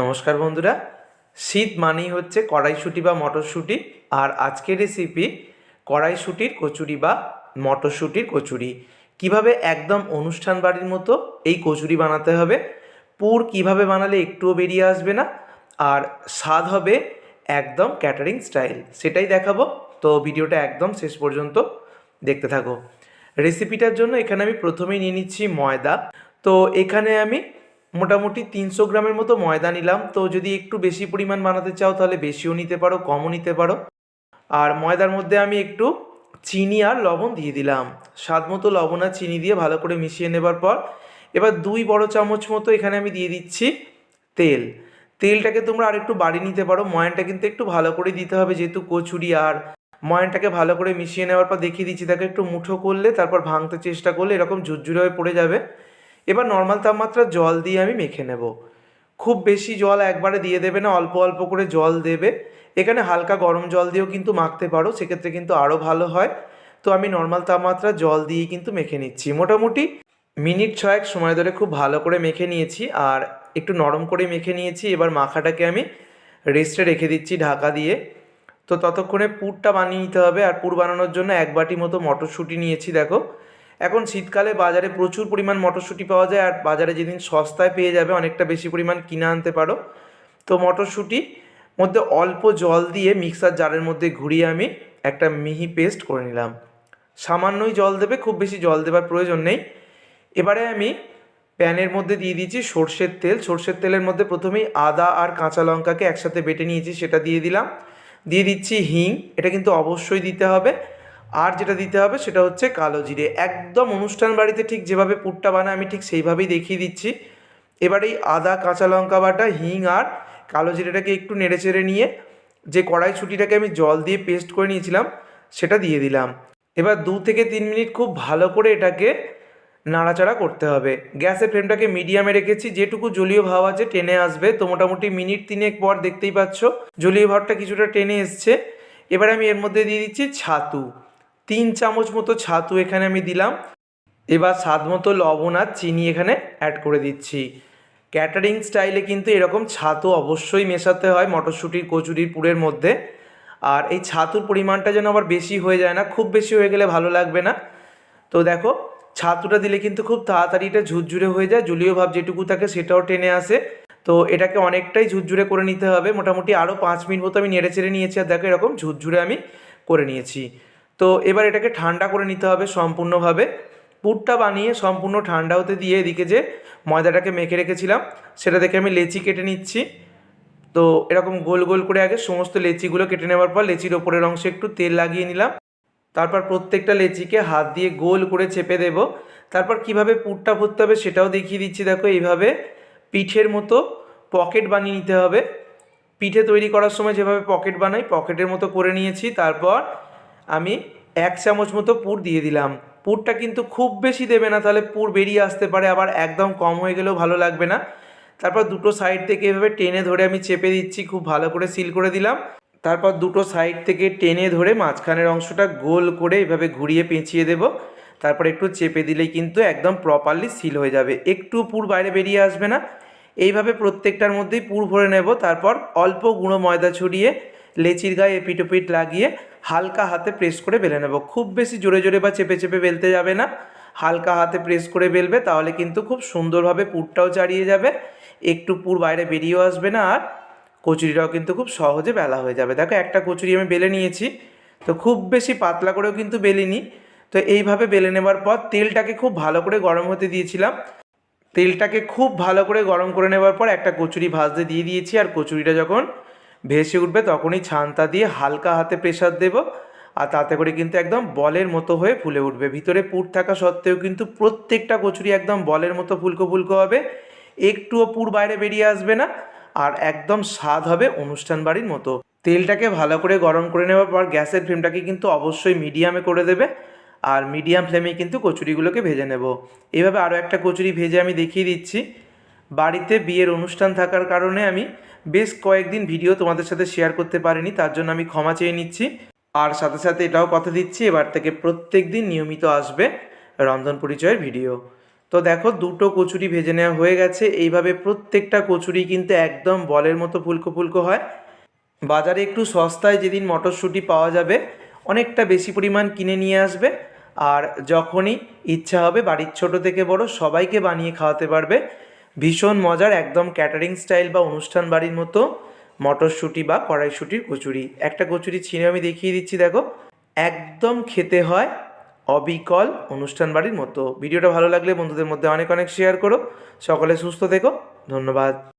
নমস্কার বন্ধুরা। শীত মানেই হচ্ছে কড়াইশুঁটি বা মটরশুঁটি, আর আজকের রেসিপি কড়াইশুঁটির কচুরি বা মটরশুঁটির কচুরি। কীভাবে একদম অনুষ্ঠান বাড়ির মতো এই কচুরি বানাতে হবে, পুর কীভাবে বানালে একটুও বেরিয়ে আসবে না, আর স্বাদ হবে একদম ক্যাটারিং স্টাইল সেটাই দেখাবো। তো ভিডিওটা একদম শেষ পর্যন্ত দেখতে থাকো। রেসিপিটার জন্য এখানে আমি প্রথমেই নিয়ে নিচ্ছি ময়দা। তো এখানে আমি মোটামুটি তিনশো গ্রামের মতো ময়দা নিলাম। তো যদি একটু বেশি পরিমাণ বানাতে চাও, তাহলে বেশিও নিতে পারো, কমও নিতে পারো। আর ময়দার মধ্যে আমি একটু চিনি আর লবণ দিয়ে দিলাম। স্বাদ মতো লবণ আর চিনি দিয়ে ভালো করে মিশিয়ে নেবার পর, এবার দুই বড় চামচ মতো এখানে আমি দিয়ে দিচ্ছি তেল। তেলটাকে তোমরা আর একটু বাড়িয়ে নিতে পারো, ময়ানটা কিন্তু একটু ভালো করে দিতে হবে, যেহেতু কচুরি আর ময়ানটাকে ভালো করে মিশিয়ে নেওয়ার পর দেখিয়ে দিচ্ছি, তাকে একটু মুঠো করলে, তারপর ভাঙতে চেষ্টা করলে এরকম ঝুরঝুরে হয়ে পড়ে যাবে। এবার নর্মাল তাপমাত্রা জল দিয়ে আমি মেখে নেব। খুব বেশি জল একবারে দিয়ে দেবে না, অল্প অল্প করে জল দেবে। এখানে হালকা গরম জল দিয়েও কিন্তু মাখতে পারো, সেক্ষেত্রে কিন্তু আরও ভালো হয়। তো আমি নর্মাল তাপমাত্রা জল দিয়েই কিন্তু মেখে নিচ্ছি। মোটামুটি মিনিট ছয়েক সময় ধরে খুব ভালো করে মেখে নিয়েছি আর একটু নরম করে মেখে নিয়েছি। এবার মাখাটাকে আমি রেস্টে রেখে দিচ্ছি ঢাকা দিয়ে। তো ততক্ষণে পুরটা বানিয়ে নিতে হবে। আর পুর বানানোর জন্য এক বাটি মতো মটরশুঁটি নিয়েছি, দেখো। এখন শীতকালে বাজারে প্রচুর পরিমাণ মটরশুঁটি পাওয়া যায় আর বাজারে যেদিন সস্তায় পেয়ে যাবে অনেকটা বেশি পরিমাণ কিনে আনতে পারো। তো মটরশুঁটি মধ্যে অল্প জল দিয়ে মিক্সার জারের মধ্যে ঘুরিয়ে আমি একটা মিহি পেস্ট করে নিলাম। সামান্যই জল দেবে, খুব বেশি জল দেবার প্রয়োজন নেই। এবারে আমি প্যানের মধ্যে দিয়ে দিয়েছি সর্ষের তেল। সর্ষের তেলের মধ্যে প্রথমেই আদা আর কাঁচা লঙ্কাকে একসাথে বেটে নিয়েছি, সেটা দিয়ে দিলাম। দিয়ে দিচ্ছি হিং, এটা কিন্তু অবশ্যই দিতে হবে। আর যেটা দিতে হবে সেটা হচ্ছে কালো জিরে। একদম অনুষ্ঠান বাড়িতে ঠিক যেভাবে পুরটা বানায় আমি ঠিক সেইভাবেই দেখিয়ে দিচ্ছি। এবার এই আদা, কাঁচা লঙ্কা বাটা, হিং আর কালো জিরেটাকে একটু নেড়ে চেড়ে নিয়ে যে কড়াইশুঁটিটাকে আমি জল দিয়ে পেস্ট করে নিয়েছিলাম, সেটা দিয়ে দিলাম। এবার দু থেকে তিন মিনিট খুব ভালো করে এটাকে নাড়াচাড়া করতে হবে। গ্যাসের ফ্লেমটাকে মিডিয়ামে রেখেছি। যেটুকু জলীয় ভাব আছে টেনে আসবে। তো মোটামুটি মিনিট তিনেক পর দেখতেই পাচ্ছ, জলীয় ভাবটা কিছুটা টেনে এসছে। এবার আমি এর মধ্যে দিয়ে দিচ্ছি ছাতু। তিন চামচ মতো ছাতু এখানে আমি দিলাম। এবার স্বাদ মতো লবণ আর চিনি এখানে অ্যাড করে দিচ্ছি। ক্যাটারিং স্টাইলে কিন্তু এরকম ছাতু অবশ্যই মেশাতে হয় মটরশুঁটির কচুরির পুরের মধ্যে। আর এই ছাতুর পরিমাণটা যেন আবার বেশি হয়ে যায় না, খুব বেশি হয়ে গেলে ভালো লাগবে না। তো দেখো, ছাতুটা দিলে কিন্তু খুব তাড়াতাড়ি এটা ঝুরঝুরে হয়ে যায়, জলীয় ভাব যেটুকু থাকে সেটাও টেনে আসে। তো এটাকে অনেকটাই ঝুরঝুরে করে নিতে হবে। মোটামুটি আরও পাঁচ মিনিট মতো আমি নেড়ে চেড়ে নিয়েছি আর দেখো এরকম ঝুরঝুরে আমি করে নিয়েছি। তো এবার এটাকে ঠান্ডা করে নিতে হবে সম্পূর্ণভাবে। পুরটা বানিয়ে সম্পূর্ণ ঠান্ডা হতে দিয়ে এদিকে যে ময়দাটাকে মেখে রেখেছিলাম, সেটা থেকে আমি লেচি কেটে নিচ্ছি। তো এরকম গোল গোল করে আগে সমস্ত লেচিগুলো কেটে নেওয়ার পর লেচির ওপরের অংশে একটু তেল লাগিয়ে নিলাম। তারপর প্রত্যেকটা লেচিকে হাত দিয়ে গোল করে চেপে দেব। তারপর কীভাবে পুরটা ভরতে হবে সেটাও দেখিয়ে দিচ্ছি, দেখো এইভাবে পিঠের মতো পকেট বানিয়ে নিতে হবে। পিঠে তৈরি করার সময় যেভাবে পকেট বানাই, পকেটের মতো করে নিয়েছি। তারপর আমি এক চামচ মতো পুর দিয়ে দিলাম। পুরটা কিন্তু খুব বেশি দেবে না, তাহলে পুর বেরিয়ে আসতে পারে, আবার একদম কম হয়ে গেলেও ভালো লাগবে না। তারপর দুটো সাইড থেকে এভাবে টেনে ধরে আমি চেপে দিচ্ছি, খুব ভালো করে সিল করে দিলাম। তারপর দুটো সাইড থেকে টেনে ধরে মাঝখানের অংশটা গোল করে এভাবে ঘুরিয়ে পেঁচিয়ে দেব। তারপর একটু চেপে দিলেই কিন্তু একদম প্রপারলি সিল হয়ে যাবে। একটু পুর বাইরে বেরিয়ে আসবে না। এইভাবে প্রত্যেকটার মধ্যেই পুর ভরে নেব। তারপর অল্প গুঁড়ো ময়দা ছড়িয়ে লেচির গায়ে এপিটোপিট লাগিয়ে হালকা হাতে প্রেস করে বেলে নেব। খুব বেশি জোরে জোরে বা চেপে চেপে বেলতে যাবে না। হালকা হাতে প্রেস করে বেলবে, তাহলে কিন্তু খুব সুন্দরভাবে পুরটাও চাড়িয়ে যাবে। একটু পুর বাইরে বেরিয়েও আসবে না আর কচুরিটাও কিন্তু খুব সহজে বেলা হয়ে যাবে। দেখো, একটা কচুরি আমি বেলে নিয়েছি, তো খুব বেশি পাতলা করেও কিন্তু বেলিনি। তো এইভাবে বেলে নেবার পর তেলটাকে খুব ভালো করে গরম হতে দিয়েছিলাম। তেলটাকে খুব ভালো করে গরম করে নেবার পর একটা কচুরি ভাজতে দিয়ে দিয়েছি। আর কচুরিটা যখন ভেসে উঠবে, তখনই ছানটা দিয়ে হালকা হাতে প্রেশার দেব। আর তাতে করে কিন্তু একদম বলের মতো হয়ে ফুলে উঠবে। ভিতরে পুর থাকা সত্ত্বেও কিন্তু প্রত্যেকটা কচুরি একদম বলের মতো ফুলকো ফুলকো হবে। একটুও পুর বাইরে বেরিয়ে আসবে না। আর একদম স্বাদ হবে অনুষ্ঠান বাড়ির মতো। তেলটাকে ভালো করে গরম করে নেওয়ার পর গ্যাসের ফ্লেমটাকে কিন্তু অবশ্যই মিডিয়ামে করে দেবে। আর মিডিয়াম ফ্লেমে কিন্তু কচুরিগুলোকে ভেজে নেব। এভাবে আরও একটা কচুরি ভেজে আমি দেখিয়ে দিচ্ছি। বাড়িতে বিয়ের অনুষ্ঠান থাকার কারণে আমি বেশ কয়েকদিন ভিডিও তোমাদের সাথে শেয়ার করতে পারিনি, তার জন্য আমি ক্ষমা চেয়ে নিচ্ছি। আর সাথে সাথে এটাও কথা দিচ্ছি, এবার থেকে প্রত্যেক দিন নিয়মিত আসবে রন্ধন পরিচয়ের ভিডিও। তো দেখো, দুটো কচুরি ভেজে নেওয়া হয়ে গেছে, এইভাবে প্রত্যেকটা কচুরি কিন্তু একদম বলের মতো ফুলকো ফুলকো হয়। বাজারে একটু সস্তায় যেদিন মটরশুঁটি পাওয়া যাবে, অনেকটা বেশি পরিমাণ কিনে নিয়ে আসবে। আর যখনই ইচ্ছা হবে, বাড়ির ছোট থেকে বড় সবাইকে বানিয়ে খাওয়াতে পারবে। ভীষণ মজার, একদম ক্যাটারিং স্টাইল বা অনুষ্ঠান বাড়ির মতো মটরশুঁটি বা কড়াইশুঁটির কচুরি। একটা কচুরি ছিঁড়ে আমি দেখিয়ে দিচ্ছি, দেখো। একদম খেতে হয় অবিকল অনুষ্ঠান বাড়ির মতো। ভিডিওটা ভালো লাগলে বন্ধুদের মধ্যে অনেক অনেক শেয়ার করো। সকলে সুস্থ থেকো। ধন্যবাদ।